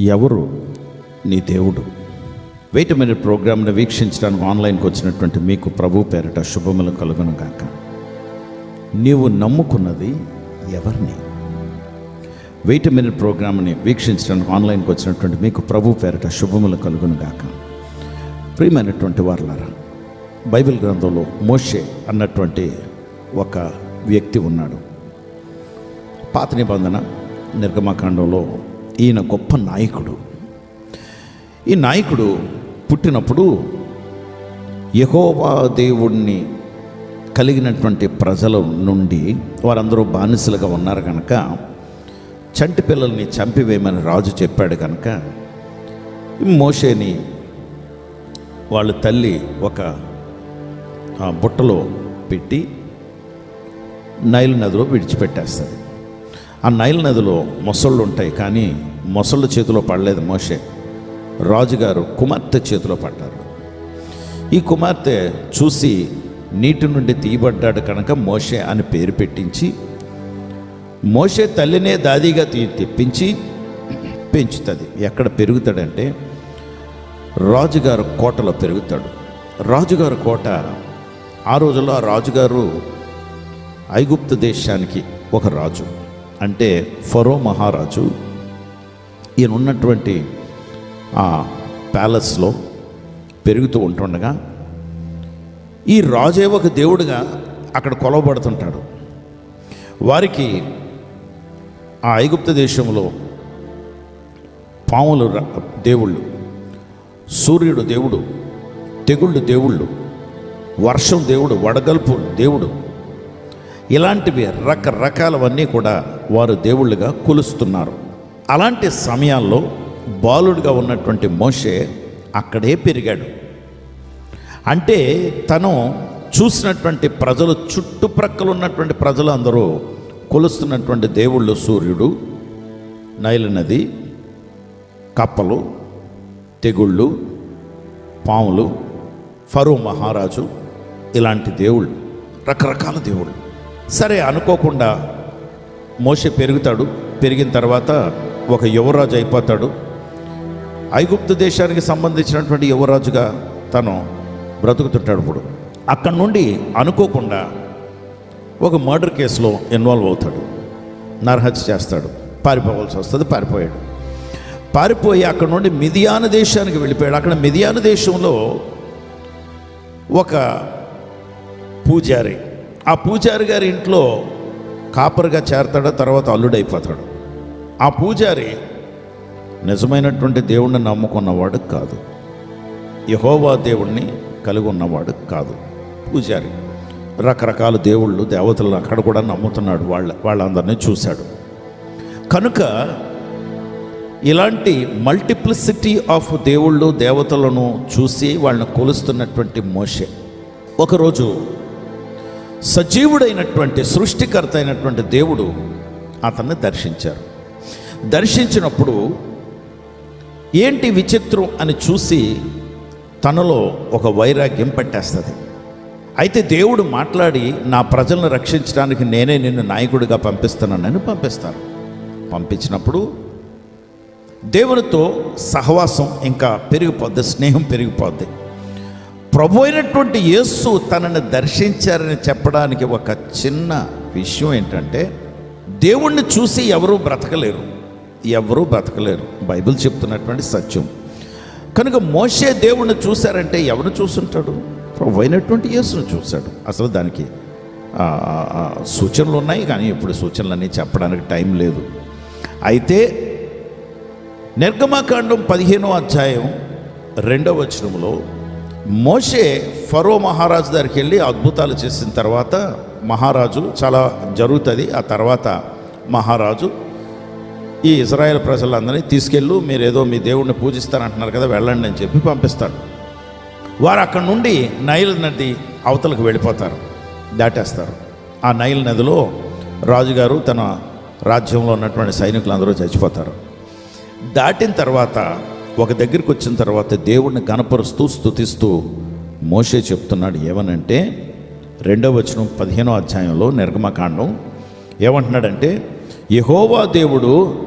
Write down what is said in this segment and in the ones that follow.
ఎవరు? నీ దేవుడు. వెయిట్ మినిట్ ప్రోగ్రామ్ని వీక్షించడానికి ఆన్లైన్కి వచ్చినటువంటి మీకు ప్రభు పేరిట శుభములు కలుగును గాక. నీవు నమ్ముకున్నది ఎవరిని? వెయిట్ మినిట్ ప్రోగ్రామ్ని వీక్షించడానికి ఆన్లైన్కి వచ్చినటువంటి మీకు ప్రభు పేరిట శుభములు కలుగును గాక. ప్రియమైనటువంటి వారులారా బైబిల్ గ్రంథంలో మోషే అన్నటువంటి ఒక వ్యక్తి ఉన్నాడు. పాత నిబంధన నిర్గమకాండంలో ఈయన గొప్ప నాయకుడు. ఈ నాయకుడు పుట్టినప్పుడు యహోవా దేవుణ్ణి కలిగినటువంటి ప్రజల నుండి వారందరూ బానిసలుగా ఉన్నారు కనుక చంటి పిల్లల్ని చంపివేయమని రాజు చెప్పాడు కనుక మోషేని వాళ్ళ తల్లి ఒక బుట్టలో పెట్టి నైలు నదిలో విడిచిపెట్టేస్తుంది ఆ నైల్ నదిలో మొసళ్ళు ఉంటాయి కానీ మొసళ్ళ చేతిలో పడలేదు మోషే. రాజుగారు కుమార్తె చేతిలో పడ్డారు. ఈ కుమార్తె చూసి నీటి నుండి తీయబడ్డాడు కనుక మోషే అని పేరు పెట్టించి మోషే తల్లినే దాదిగా తీ తెప్పించి పెంచుతుంది. ఎక్కడ పెరుగుతాడంటే రాజుగారు కోటలో పెరుగుతాడు. రాజుగారు కోట ఆ రోజుల్లో ఆ రాజుగారు ఐగుప్తు దేశానికి ఒక రాజు. అంటే ఫరో మహారాజు ఈయన ఉన్నటువంటి ఆ ప్యాలెస్లో పెరుగుతూ ఉంటుండగా ఈ రాజే ఒక దేవుడిగా అక్కడ కొలవబడుతుంటాడు. వారికి ఆ ఐగుప్త దేశంలో పాములు దేవుళ్ళు సూర్యుడు దేవుడు తెగుళ్ళు దేవుళ్ళు వర్షం దేవుడు వడగల్పు దేవుడు ఇలాంటివి రకరకాలవన్నీ కూడా వారు దేవుళ్ళుగా కొలుస్తున్నారు. అలాంటి సమయాల్లో బాలుడిగా ఉన్నటువంటి మోషే అక్కడే పెరిగాడు. అంటే తను చూసినటువంటి ప్రజలు చుట్టుప్రక్కల ఉన్నటువంటి ప్రజలు అందరూ కొలుస్తున్నటువంటి దేవుళ్ళు సూర్యుడు నైలు నది కప్పలు తెగుళ్ళు పాములు ఫరో మహారాజు ఇలాంటి దేవుళ్ళు రకరకాల దేవుళ్ళు. సరే అనుకోకుండా మోష పెరుగుతాడు. పెరిగిన తర్వాత ఒక యువరాజు అయిపోతాడు. ఐగుప్తు దేశానికి సంబంధించినటువంటి యువరాజుగా తను బ్రతుకుతుంటాడు ఇప్పుడు. అక్కడి నుండి అనుకోకుండా ఒక మర్డర్ కేసులో ఇన్వాల్వ్ అవుతాడు. నరహత్య చేస్తాడు. పారిపోవాల్సి వస్తుంది పారిపోయాడు. పారిపోయి అక్కడ నుండి మిథియాన దేశానికి వెళ్ళిపోయాడు. అక్కడ మిథియాన దేశంలో ఒక పూజారి ఆ పూజారి గారి ఇంట్లో కాపర్గా చేరతాడు తర్వాత అల్లుడైపోతాడు. ఆ పూజారి నిజమైనటువంటి దేవుణ్ణి నమ్ముకున్నవాడు కాదు. యహోవా దేవుణ్ణి కలిగి ఉన్నవాడు కాదు. పూజారి రకరకాల దేవుళ్ళు దేవతలను అక్కడ కూడా నమ్ముతున్నాడు. వాళ్ళ వాళ్ళందరినీ చూశాడు. కనుక ఇలాంటి మల్టిప్లిసిటీ ఆఫ్ దేవుళ్ళు దేవతలను చూసి వాళ్ళని కొలుస్తున్నటువంటి మోషే. ఒకరోజు సజీవుడైనటువంటి సృష్టికర్త అయినటువంటి దేవుడు అతన్ని దర్శించారు. దర్శించినప్పుడు ఏంటి విచిత్రం అని చూసి తనలో ఒక వైరాగ్యం పట్టేస్తుంది. అయితే దేవుడు మాట్లాడి నా ప్రజలను రక్షించడానికి నేనే నిన్ను నాయకుడిగా పంపిస్తున్నానని పంపిస్తారు. పంపించినప్పుడు దేవునితో సహవాసం ఇంకా పెరిగిపోద్ది స్నేహం పెరిగిపోద్ది. ప్రభు అయినటువంటి యేసు తనని దర్శించారని చెప్పడానికి ఒక చిన్న విషయం ఏంటంటే దేవుణ్ణి చూసి ఎవరూ బ్రతకలేరు. ఎవరూ బ్రతకలేరు. బైబిల్ చెప్తున్నటువంటి సత్యం. కనుక మోసే దేవుణ్ణి చూశారంటే ఎవరు చూసుంటాడు? ప్రభు అయినటువంటి యేసును చూశాడు. అసలు దానికి సూచనలు ఉన్నాయి కానీ ఇప్పుడు సూచనలన్నీ చెప్పడానికి టైం లేదు. అయితే నిర్గమకాండం పదిహేనో అధ్యాయం రెండవ వచనంలో మోషే ఫరో మహారాజు దగ్గరికి వెళ్ళి అద్భుతాలు చేసిన తర్వాత మహారాజు చాలా జరుగుతుంది. ఆ తర్వాత మహారాజు ఈ ఇజ్రాయెల్ ప్రజలందరినీ తీసుకెళ్ళు మీరు ఏదో మీ దేవుణ్ణి పూజిస్తారంటున్నారు కదా వెళ్ళండి అని చెప్పి పంపిస్తాడు. వారు అక్కడ నుండి నైల్ నది అవతలకు వెళ్ళిపోతారు దాటేస్తారు. ఆ నైల్ నదిలో రాజుగారు తన రాజ్యంలో ఉన్నటువంటి సైనికులందరూ చచ్చిపోతారు. దాటిన తర్వాత ఒక దగ్గరికి వచ్చిన తర్వాత దేవుణ్ణి కనపరుస్తూ స్థుతిస్తూ మోషే చెప్తున్నాడు ఏమనంటే రెండవ వచనం పదిహేనో అధ్యాయంలో నిర్గమకాండం ఏమంటున్నాడంటే యహోవా దేవుడు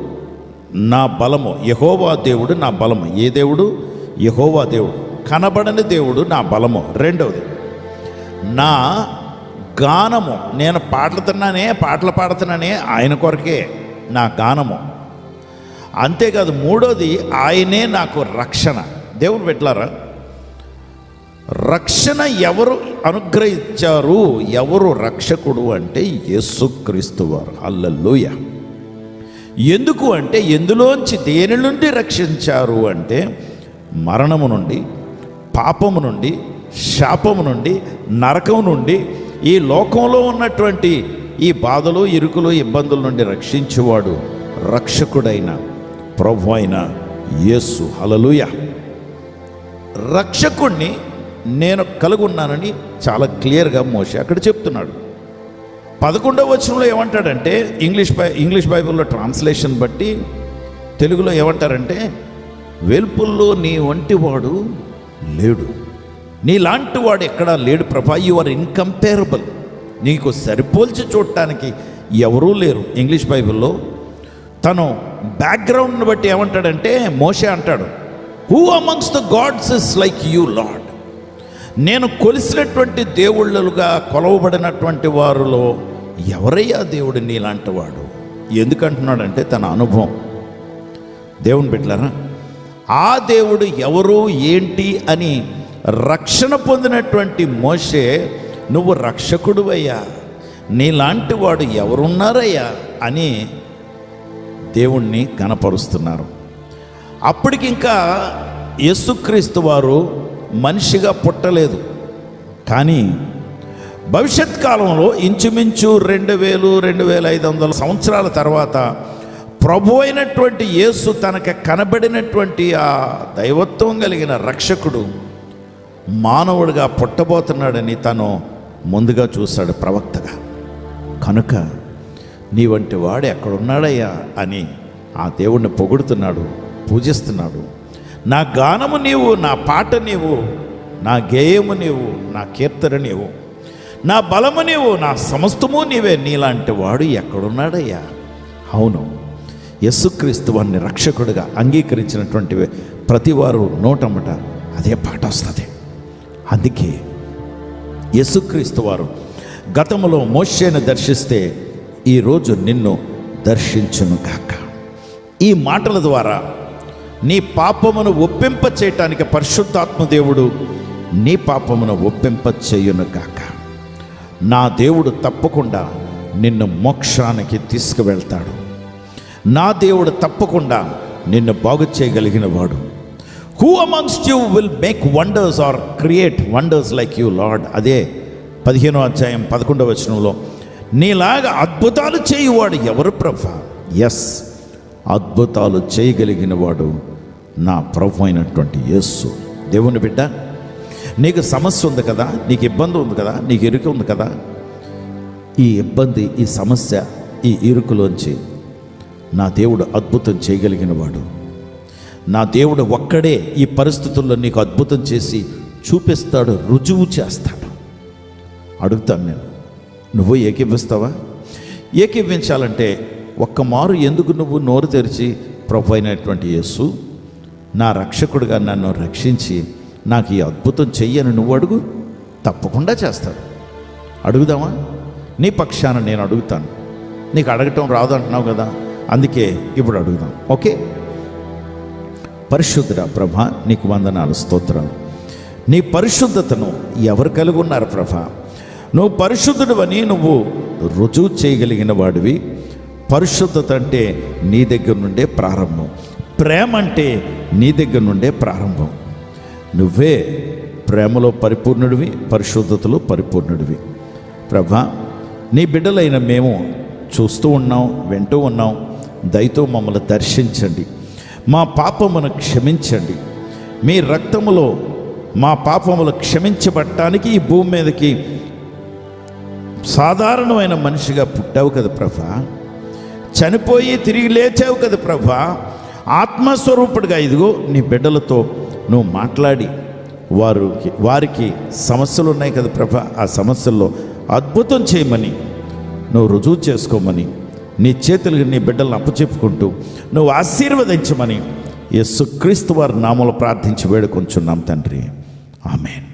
నా బలము యహోవా దేవుడు నా బలము. ఏ దేవుడు? యహోవా దేవుడు. కనబడని దేవుడు నా బలము. రెండవది నా గానము నేను పాటలు తిన్నానే పాటలు పాడుతున్నానే ఆయన కొరకే నా గానము. అంతేకాదు మూడోది ఆయనే నాకు రక్షణ. దేవుడు పెట్టారా రక్షణ ఎవరు అనుగ్రహించారు? ఎవరు రక్షకుడు అంటే యేసుక్రీస్తు వారు. అల్లల్లోయ ఎందుకు అంటే ఎందులోంచి దేని నుండి రక్షించారు అంటే మరణము నుండి పాపము నుండి శాపము నుండి నరకం నుండి ఈ లోకంలో ఉన్నటువంటి ఈ బాధలు ఇరుకులు ఇబ్బందుల నుండి రక్షించేవాడు రక్షకుడైన ప్రభు అయిన యేసు. హలలుయ రక్షకుణ్ణి నేను కలుగున్నానని చాలా క్లియర్గా మోషే అక్కడ చెప్తున్నాడు. పదకొండవ వచనంలో ఏమంటాడంటే ఇంగ్లీష్ బై ఇంగ్లీష్ బైబిల్లో ట్రాన్స్లేషన్ బట్టి తెలుగులో ఏమంటారంటే వెల్పుల్లో నీ వంటి వాడు లేడు. నీలాంటి వాడు ఎక్కడా లేడు ప్రభా. యు ఆర్ ఇన్కంపేరబుల్ నీకు సరిపోల్చి చూడటానికి ఎవరూ లేరు. ఇంగ్లీష్ బైబిల్లో తను బ్యాక్గ్రౌండ్ని బట్టి ఏమంటాడంటే మోషే అంటాడు who amongst the gods is like you lord నేను కొలిసినటువంటి దేవుళ్ళుగా కొలవబడినటువంటి వారిలో ఎవరయ్యా దేవుడు నీలాంటి వాడు? ఎందుకంటున్నాడంటే తన అనుభవం. దేవుని బిడ్డలారా ఆ దేవుడు ఎవరు ఏంటి అని రక్షణ పొందినటువంటి మోషే నువ్వు రక్షకుడువయ్యా నీలాంటి వాడు ఎవరున్నారయ్యా? అని దేవుణ్ణి కనపరుస్తున్నారు అప్పటికింకా యేసుక్రీస్తు వారు మనిషిగా పుట్టలేదు. కానీ భవిష్యత్ కాలంలో ఇంచుమించు రెండు వేలు రెండు వేల ఐదు వందల సంవత్సరాల తర్వాత ప్రభు అయినటువంటి యేసు తనకు కనబడినటువంటి ఆ దైవత్వం కలిగిన రక్షకుడు మానవుడిగా పుట్టబోతున్నాడని తను ముందుగా చూశాడు ప్రవక్తగా. కనుక నీ వంటి వాడు ఎక్కడున్నాడయ్యా అని ఆ దేవుణ్ణి పొగుడుతున్నాడు పూజిస్తున్నాడు. నా గానము నీవు నా పాట నీవు నా గేయము నీవు నా కీర్తన నీవు నా బలము నీవు నా సమస్తము నీవే. నీలాంటి వాడు ఎక్కడున్నాడయ్యా? అవును. యేసుక్రీస్తు వారిని రక్షకుడిగా అంగీకరించినటువంటి ప్రతివారు నోటమ్మట అదే పాట వస్తుంది. అందుకే యేసుక్రీస్తు వారు గతంలో మోషేను దర్శిస్తే ఈరోజు నిన్ను దర్శించును కాక ఈ మాటల ద్వారా నీ పాపమును ఒప్పింప చేయటానికి పరిశుద్ధాత్మ దేవుడు నీ పాపమును ఒప్పింప చేయును కాక నా దేవుడు తప్పకుండా నిన్ను మోక్షానికి తీసుకువెళ్తాడు. నా దేవుడు తప్పకుండా నిన్ను బాగు చేయగలిగిన వాడు who amongst you will make wonders or create wonders like you lord అదే పదిహేనో అధ్యాయం పదకొండవ వచనంలో నీలాగా అద్భుతాలు చేయువాడు ఎవరు ప్రభ? ఎస్ అద్భుతాలు చేయగలిగిన వాడు నా ప్రభు అయినటువంటి యేస్సు దేవుని బిడ్డ నీకు సమస్య ఉంది కదా? నీకు ఇబ్బంది ఉంది కదా? నీకు ఇరుకు ఉంది కదా? ఈ ఇబ్బంది ఈ సమస్య ఈ ఇరుకులోంచి నా దేవుడు అద్భుతం చేయగలిగిన వాడు. నా దేవుడు ఒక్కడే ఈ పరిస్థితుల్లో నీకు అద్భుతం చేసి చూపిస్తాడు రుజువు చేస్తాడు. అడుగుతాను నేను. నువ్వు ఏకీపిస్తావా ఏకీపించాలంటే ఒక్క మారు ఎందుకు నువ్వు నోరు తెరిచి ప్రభు అయినటువంటి యేసు నా రక్షకుడిగా నన్ను రక్షించి నాకు ఈ అద్భుతం చెయ్యని నువ్వు అడుగు తప్పకుండా చేస్తాడు అడుగుదామా? నీ పక్షాన నేను అడుగుతాను. నీకు అడగటం రాదు అంటున్నావు కదా అందుకే ఇప్పుడు అడుగుదాం. ఓకే? పరిశుద్ధుడా ప్రభ నీకు వందనాలు స్తోత్రాలు. నీ పరిశుద్ధతను ఎవరు కలిగి ఉన్నారు ప్రభ? నువ్వు పరిశుద్ధుడు అని నువ్వు రుజువు చేయగలిగిన వాడివి. పరిశుద్ధత అంటే నీ దగ్గర నుండే ప్రారంభం. ప్రేమ అంటే నీ దగ్గర నుండే ప్రారంభం. నువ్వే ప్రేమలో పరిపూర్ణుడివి పరిశుద్ధతలో పరిపూర్ణుడివి. ప్రభా నీ బిడ్డలైన మేము చూస్తూ ఉన్నాం వింటూ ఉన్నాం. దయతో మమ్మల్ని దర్శించండి. మా పాపమును క్షమించండి. మీ రక్తములో మా పాపములు క్షమించబట్టానికి ఈ భూమి మీదకి సాధారణమైన మనిషిగా పుట్టావు కదా ప్రభా. చనిపోయి తిరిగి లేచావు కదా ప్రభా. ఆత్మస్వరూపుడిగా ఇదిగో నీ బిడ్డలతో నువ్వు మాట్లాడి వారికి వారికి సమస్యలు ఉన్నాయి కదా ప్రభ. ఆ సమస్యల్లో అద్భుతం చేయమని నువ్వు రుజువు చేసుకోమని నీ చేతులు నీ బిడ్డలను అప్పచెప్పుకుంటూ నువ్వు ఆశీర్వదించమని యేసుక్రీస్తు వారి నామలు ప్రార్థించి వేడుకొంచున్నాం తండ్రి. ఆమెన్.